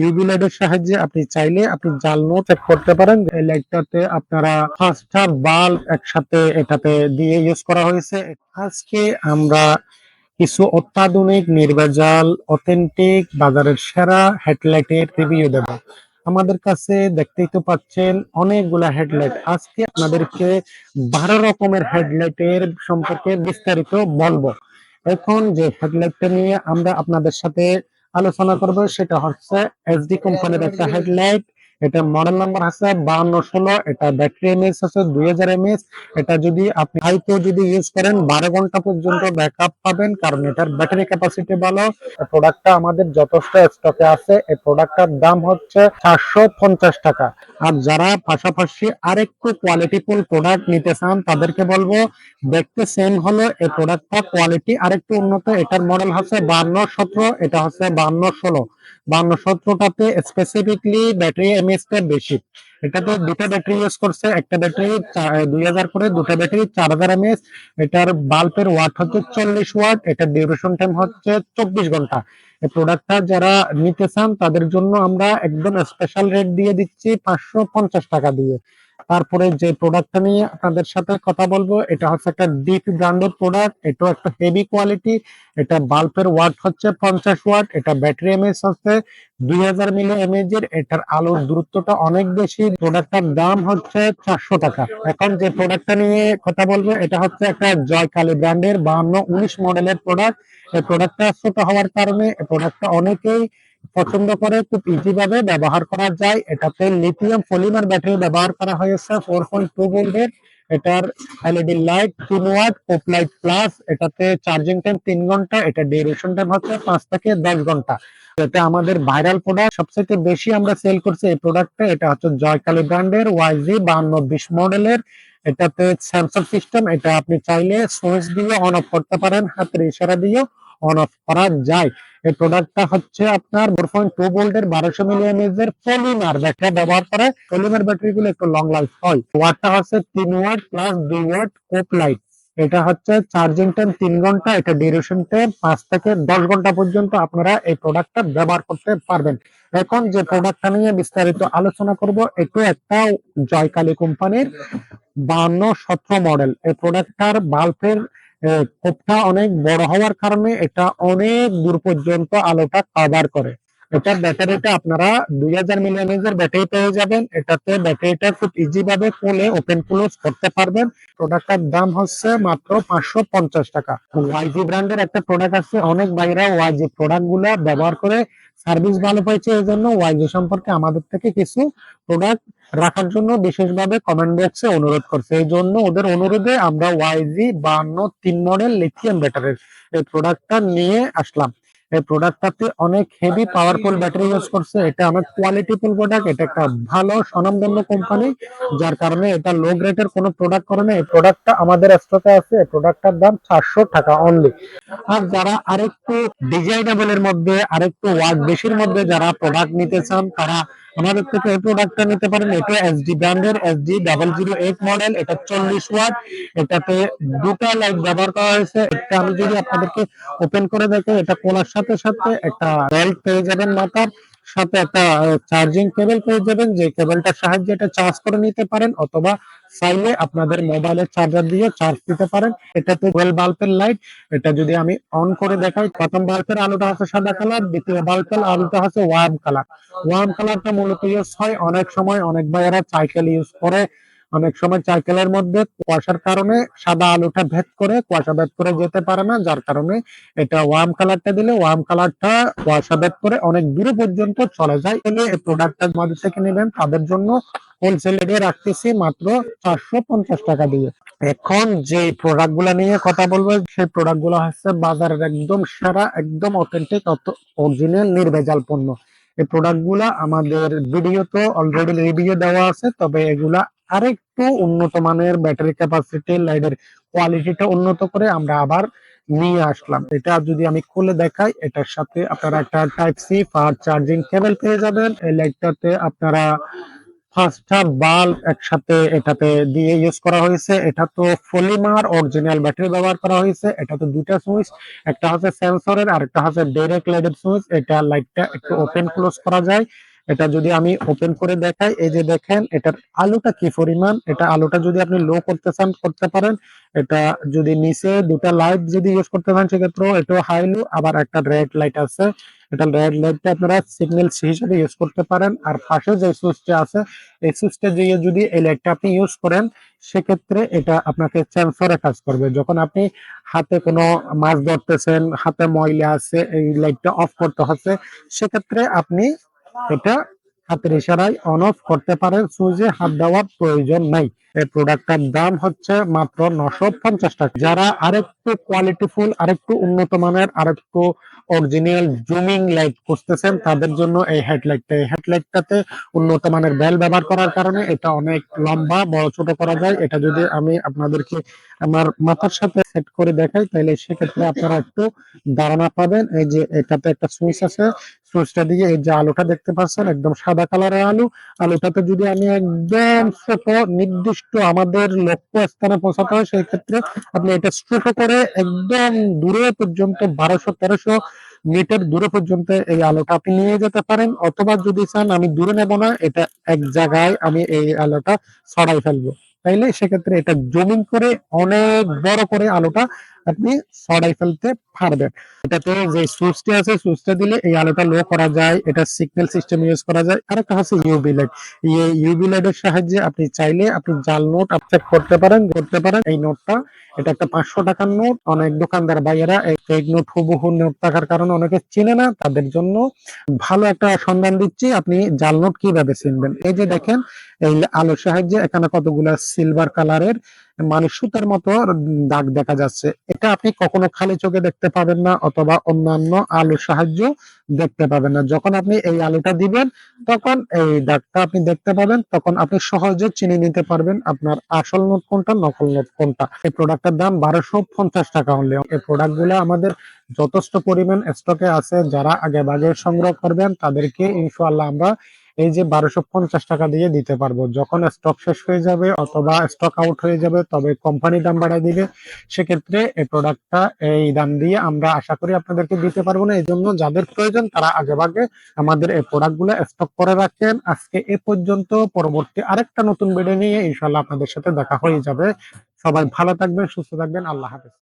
UV লাইটের সাহায্যে আপনি চাইলে আপনি জ্বালানো চেক করতে পারেন। এই লাইটটাতে আপনারা পাঁচটা বাল্ব একসাথে এটাতে দিয়ে ইউজ করা হয়েছে। আজকে আমরা কিছু অত্যাধুনিক, নির্ভেজাল অথেন্টিক বাজারের সেরা হেডলাইটের রিভিউ দেব। আমাদের কাছে দেখতেই তো পাচ্ছেন অনেকগুলা হেডলাইট আজকে আপনাদেরকে বারো রকমের হেডলাইটের সম্পর্কে বিস্তারিত বলব। এখন যে হেডলাইটটা নিয়ে আমরা আপনাদের সাথে আলোচনা করব সেটা হচ্ছে এসডি কোম্পানির একটা হেডলাইট এটা মডেল নাম্বার আছে বাউন্ন ষোলো, এটা ব্যাটারি এমএস আছে দুই হাজার এমএস এটা যদি আপনি হাইতে যদি ইউজ করেন, বারো ঘণ্টা পর্যন্ত ব্যাকআপ পাবেন, কারণ এটার ব্যাটারি ক্যাপাসিটি ভালো। প্রোডাক্টটা আমাদের যথেষ্ট স্টকে আছে। এই প্রোডাক্টটার দাম হচ্ছে চারশো পঞ্চাশ টাকা। আর যারা পাশাপাশি আরেকটু কোয়ালিটিফুল প্রোডাক্ট নিতে চান, তাদেরকে বলব, দেখতে সেম হলো, এই প্রোডাক্টটা কোয়ালিটি আরেকটু উন্নত। এটার মডেল হচ্ছে বান্ন সতেরো, এটা হচ্ছে বান্ন ষোলো। বান্ন সতেরোটাতে স্পেসিফিকলি ব্যাটারি এমএস টা বেশি। এটাতে দুটো ব্যাটারি ইউজ করছে, একটা ব্যাটারি দুই হাজার করে দুটো ব্যাটারি চার হাজার এমএস এটার বাল্বের ওয়াট হচ্ছে চল্লিশ ওয়াট এটার ডিউরেশন টাইম হচ্ছে চব্বিশ ঘণ্টা। এই প্রোডাক্টটা যারা নিতে চান, তাদের জন্য আমরা একদম স্পেশাল রেট দিয়ে দিচ্ছি পাঁচশো পঞ্চাশ টাকা দিয়ে। তারপরে যে প্রোডাক্টটা নিয়ে আপনাদের সাথে কথা বলব, এটা হচ্ছে একটা ডিপ ব্র্যান্ডের প্রোডাক্ট এটাও একটা হেভি কোয়ালিটি এটা বাল্বের ওয়াট হচ্ছে পঞ্চাশ ওয়াট এটা ব্যাটারি এমএস হচ্ছে দুই হাজার মিলি এমএজ এর, এটার আলোর দূরত্বটা অনেক বেশি প্রোডাক্টটার দাম হচ্ছে চারশো টাকা। এখন যে প্রোডাক্টটা নিয়ে কথা বলব, এটা হচ্ছে একটা জয়কালী ব্র্যান্ডের বাহান্ন উনিশ মডেলের প্রোডাক্ট এই প্রোডাক্টটা ছোট হওয়ার কারণে প্রোডাক্টটা অনেকেই পছন্দ করে খুব ইজি ভাবে ব্যবহার করা যায়। এটাতে লিথিয়াম পলিমার ব্যাটারি ব্যবহার করা হয়েছে ফোর পয়েন্ট টু ভোল্টের এটার এলইডি লাইট তিন ওয়াট পপ লাইট প্লাস এটাতে চার্জিং টাইম তিন ঘণ্টা, এটা ডিউরেশন টাইম হচ্ছে পাঁচ থেকে দশ ঘণ্টা। এতে আমাদের ভাইরাল প্রোডাক্ট সবচেয়ে বেশি আমরা সেল করছি এই প্রোডাক্টটা এটা হচ্ছে জয়কালী ব্র্যান্ডের ওয়াইজি বান্ন বিশ মডেলের। এটাতে স্যামসাং সিস্টেম এটা আপনি চাইলে সুইচ দিয়ে অন অফ করতে পারেন, হাতের ইশারা দিয়ে অন অফ করা যায়। এই প্রোডাক্টটা হচ্ছে আপনার ফোর পয়েন্ট টু ভোল্টের বারোশো মিলি এমএজ এর পলিমার ব্যাটারি ব্যবহার করে। পলিমার ব্যাটারি গুলো একটু লং লাইফ হয়। ওয়াটটা হচ্ছে তিন ওয়াট প্লাস দুই ওয়াট কোপ লাইট এটা হচ্ছে চার্জিং টাইম তিন ঘণ্টা, এটা ডিউরেশন টাইম পাঁচ থেকে দশ ঘণ্টা পর্যন্ত আপনারা এই প্রোডাক্টটা ব্যবহার করতে পারবেন। এখন যে প্রোডাক্টটা নিয়ে বিস্তারিত আলোচনা করব একটু একটা জয়কালী কোম্পানির বান্ন সতেরো মডেল এই প্রোডাক্টটার বাল্বের কোপটা অনেক বড় হওয়ার কারণে এটা অনেক দূর পর্যন্ত আলোটা কভার করে। এটা ব্যাটারিটা আপনারা দুই হাজার মিলিয়ামেজের ব্যাটারি পেয়ে যাবেন। এটাতে ব্যাটারিটা খুব ইজি ভাবে খুলে ওপেন ক্লোজ করতে পারবেন। প্রোডাক্টটার দাম হচ্ছে মাত্র পাঁচশো পঞ্চাশ টাকা। ওয়াইজি ব্র্যান্ডের একটা প্রোডাক্ট আছে, অনেক বাইরা ওয়াইজি প্রোডাক্টগুলা ব্যবহার করে সার্ভিস ভালো পাইছে। এই জন্য ওয়াইজি সম্পর্কে আমাদের থেকে কিছু প্রোডাক্ট রাখার জন্য বিশেষভাবে কমেন্ট বক্সে অনুরোধ করছে। এই জন্য ওদের অনুরোধে আমরা ওয়াইজি বান্ন তিন মডেল লিথিয়াম ব্যাটারির এই প্রোডাক্টটা নিয়ে আসলাম। এই প্রোডাক্টটাতে অনেক হেভি পাওয়ারফুল ব্যাটারি ইউজ করছে। এটা অনেক কোয়ালিটিফুল প্রোডাক্ট এটা একটা ভালো স্বনামধন্য কোম্পানি যার কারণে এটা লো গ্রেডের কোনো প্রোডাক্ট করে না। এই প্রোডাক্টটা আমাদের স্টকে আছে। এই প্রোডাক্টটার দাম চারশো টাকা অনলি আর যারা আরেকটু ডিজাইনেবলের মধ্যে, আরেকটু ওয়াট বেশির মধ্যে যারা প্রোডাক্ট নিতে চান, তারা আমাদের থেকে এই প্রোডাক্টটা নিতে পারেন। এটা এসডি ব্র্যান্ডের SD double zero eight model এটা চল্লিশ ওয়াট এটাতে দুটা লাইট ব্যবহার করা হয়েছে। একটা আমি যদি আপনাদেরকে ওপেন করে দেখে, এটা কোনার সাথে সাথে একটা বেল্ট পেয়ে যাবেন মাথার। সাথে একটা চার্জিং কেবল পেয়ে যাবেন, যে কেবলটার সাহায্যে এটা চার্জ করে নিতে পারেন, অথবা চাইলে আপনাদের মোবাইলের চার্জার দিয়ে চার্জ দিতে পারেন। এটাতে টুয়েলভ বাল্বের লাইট এটা যদি আমি অন করে দেখাই, প্রথম বাল্বের আলোটা হচ্ছে সাদা কালার দ্বিতীয় বাল্বের আলোটা হচ্ছে ওয়ার্ম কালার ওয়ার্ম কালারটা মূলত ইউজ হয় অনেক সময়, অনেক ভাইয়েরা সাইকেল ইউজ করে অনেক সময় সাইকেলের মধ্যে কুয়াশার কারণে সাদা আলোটা ভেদ করে কুয়াশা ভেদ করে যেতে পারে না, যার কারণে এটা ওয়ার্ম কালারটা দিলে ওয়ার্ম কালারটা কুয়াশা ভেদ করে অনেক দূরে পর্যন্ত চলে যায়। তাহলে এই প্রোডাক্টটা আমাদের থেকে নেবেন। তাদের জন্য হোলসেল রেটে রাখতেছি মাত্র চারশো পঞ্চাশ টাকা দিয়ে। এখন যে প্রোডাক্টগুলা নিয়ে কথা বলব, সেই প্রোডাক্টগুলো হচ্ছে বাজারের একদম সেরা, একদম অথেন্টিক অরিজিনাল নির্ভেজাল পণ্য। এই প্রোডাক্টগুলা আমাদের ভিডিও তো অলরেডি রিভিউ দেওয়া আছে, তবে এগুলা আরেকটু উন্নত মানের ব্যাটারি ক্যাপাসিটি লাইটের কোয়ালিটিটা উন্নত করে আমরা আবার নিয়ে আসলাম। এটা যদি আমি খুলে দেখাই, এটার সাথে আপনারা একটা type C for charging cable পেয়ে যাবেন। এই লাইটটাতে আপনারা পাঁচটা বাল্ব একসাথে এটাতে দিয়ে ইউজ করা হয়েছে। এটা তো পলিমার অরিজিনাল ব্যাটারি ব্যবহার করা হয়েছে। এটা তো দুইটা সুইচ একটা হচ্ছে সেন্সরের আর একটা হচ্ছে ডাইরেক্ট লাইটের সুইচ এটা লাইটটা একটু ওপেন ক্লোজ করা যায়। এটা যদি আমি ওপেন করে দেখাই, এই যে দেখেন, এটার আলোটা কি পরিমাণ? এটা আলোটা যদি আপনি লো করতে চান, করতে পারেন। এটা যদি নিচে দুটা লাইট যদি ইউজ করতে চান, সেক্ষেত্রেও এটাও হাই লো আবার একটা রেড লাইট আছে। এটা রেড লাইটটা আপনারা সিগন্যাল হিসেবে ইউজ করতে পারেন। আর পাশে যে সুইচটা আছে, এই সুইচটা দিয়ে যদি এই লাইটটা আপনি ইউজ করেন, সেক্ষেত্রে এটা আপনাকে সেন্সরে কাজ করবে। যখন আপনি হাতে কোনো মাছ ধরতেছেন, হাতে ময়লা আছে, এই লাইটটা অফ করতে হচ্ছে, সেক্ষেত্রে আপনি এটা হাতের ইশারায় অন অফ করতে পারেন সুইচে হাত দেওয়ার প্রয়োজন নাই। এই প্রোডাক্টটার দাম হচ্ছে মাত্র নশো পঞ্চাশ টাকা। যারা আরেকটু কোয়ালিটিফুল আরেকটু উন্নত মানের, আরেকটু অরিজিনাল জুমিং লাইট খুঁজতেছেন, তাদের জন্য এই হেডলাইটটা এই হেডলাইটটাতে উন্নত মানের বেল ব্যবহার করার কারণে এটা অনেক লম্বা, বড়, ছোট করা যায়। এটা যদি আমি আপনাদেরকে আমার মাথার সাথে সেট করে দেখাই, তাহলে সেক্ষেত্রে আপনারা একটু ধারণা পাবেন। এই যে এটাতে একটা সুইচ আছে। সুইচটা দিয়ে এই যে আলোটা দেখতে পাচ্ছেন, একদম সাদা কালারের আলো। আলোটাতে যদি আমি একদম ছোট, নির্দিষ্ট আমাদের লক্ষ্য স্থানে পৌঁছাতে হয়, সেই ক্ষেত্রে আপনি এটা স্ট্রোক করে একদম দূরে পর্যন্ত, বারোশো, তেরোশো মিটার দূরে পর্যন্ত এই আলোটা আপনি নিয়ে যেতে পারেন। অথবা যদি চান, আমি দূরে নেব না, এটা এক জায়গায় আমি এই আলোটা ছড়াই ফেলব। তাইলে সেক্ষেত্রে এটা জমিন করে, অনেক বড় করে আলোটা আপনি ছড়াই ফেলতে পারবেন। এটাতে যে সুইচটা আছে, সুইচটা দিলে এই আলোটা লো করা যায়, এটা সিগন্যাল সিস্টেম ইউজ করা যায়। আর একটা হচ্ছে ইউবি লাইট এই ইউবি লাইটের সাহায্যে আপনি চাইলে আপনি জাল নোট আপচেক করতে পারেন করতে পারেন। এই নোটটা এটা একটা পাঁচশো টাকার নোট অনেক দোকানদার ভাইয়েরা এই নোট হুবহু নোট থাকার কারণে অনেকে চিনে না। তাদের জন্য ভালো একটা সন্ধান দিচ্ছি। আপনি জাল নোট কীভাবে চিনবেন? এই যে দেখেন, এই আলোর সাহায্যে এখানে কতগুলা সিলভার কালারের মানে সুতার মতো দাগ দেখা যাচ্ছে। এটা আপনি কখনো খালি চোখে দেখতে পাবেন না অথবা অন্যান্য আলোর সাহায্য দেখতে পাবেন না। যখন আপনি এই আলোটা দিবেন, তখন এই দাগটা আপনি দেখতে পাবেন, তখন আপনি সহজে চিনে নিতে পারবেন আপনার আসল নোট কোনটা, নকল নোট কোনটা। এই প্রোডাক্টের দাম বারোশো পঞ্চাশ টাকা হলে। এই প্রোডাক্টগুলো আমাদের যথেষ্ট পরিমাণ স্টকে আছে। যারা আগে বাগে সংগ্রহ করবেন, তাদেরকে ইনশাআল্লাহ আমরা এই যে বারোশো পঞ্চাশ টাকা দিয়ে দিতে পারব। যখন স্টক শেষ হয়ে যাবে অথবা স্টক আউট হয়ে যাবে, তবে কোম্পানি দাম বাড়ায় দিবে। সেক্ষেত্রে এই প্রোডাক্টটা এই দাম দিয়ে আমরা আশা করি আপনাদেরকে দিতে পারব না। এই জন্য যাদের প্রয়োজন তারা আগে ভাগে আমাদের এই প্রোডাক্টগুলো স্টক করে রাখেন। আজকে এ পর্যন্ত, পরবর্তী আরেকটা নতুন ভিডিও নিয়ে ইনশাল্লাহ আপনাদের সাথে দেখা হয়ে যাবে। সবাই ভালো থাকবেন, সুস্থ থাকবেন। আল্লাহ হাফেজ।